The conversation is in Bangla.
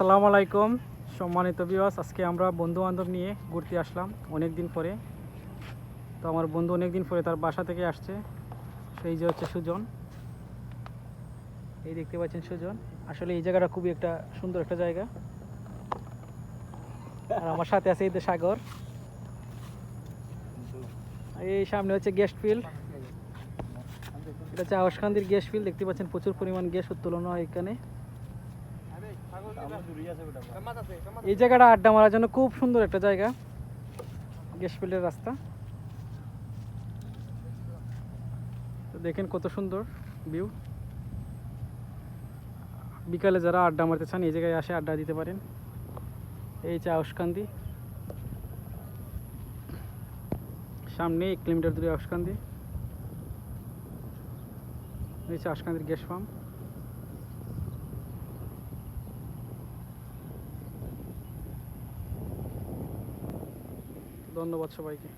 আসসালামু আলাইকুম। সম্মানিত বিওয়াস আজকে আমরা বন্ধু বান্ধব নিয়ে ঘুরতে আসলাম অনেক দিন পরে। তো আমার বন্ধু অনেক দিন পরে তার বাসা থেকে আসছে, সেই যে হচ্ছে সুজন। এই দেখতে পাচ্ছেন সুজন। আসলে এই জায়গাটা খুবই একটা সুন্দর একটা জায়গা। আর আমার সাথে আছে এই সাগর। এই সামনে হচ্ছে গেস্ট ফিল্ড এটা হচ্ছে আওয়াসকান্দির গ্যাস ফিল্ড দেখতে পাচ্ছেন প্রচুর পরিমাণ গ্যাস উত্তোলন হয় এখানে। এই জায়গাটা আড্ডা মারার জন্য খুব সুন্দর একটা জায়গা। গ্যাস ফিল্ডের রাস্তা। তো দেখেন কত সুন্দর ভিউ। বিকালে যারা আড্ডা মারতে চান এই জায়গায় আসে আড্ডা দিতে পারেন। এই চা আউসকান্দি সামনে এক কিলোমিটার দূরে আউসকান্দি এই হচ্ছে আশকান্দির গ্যাস পাম্প। ধন্যবাদ সবাইকে।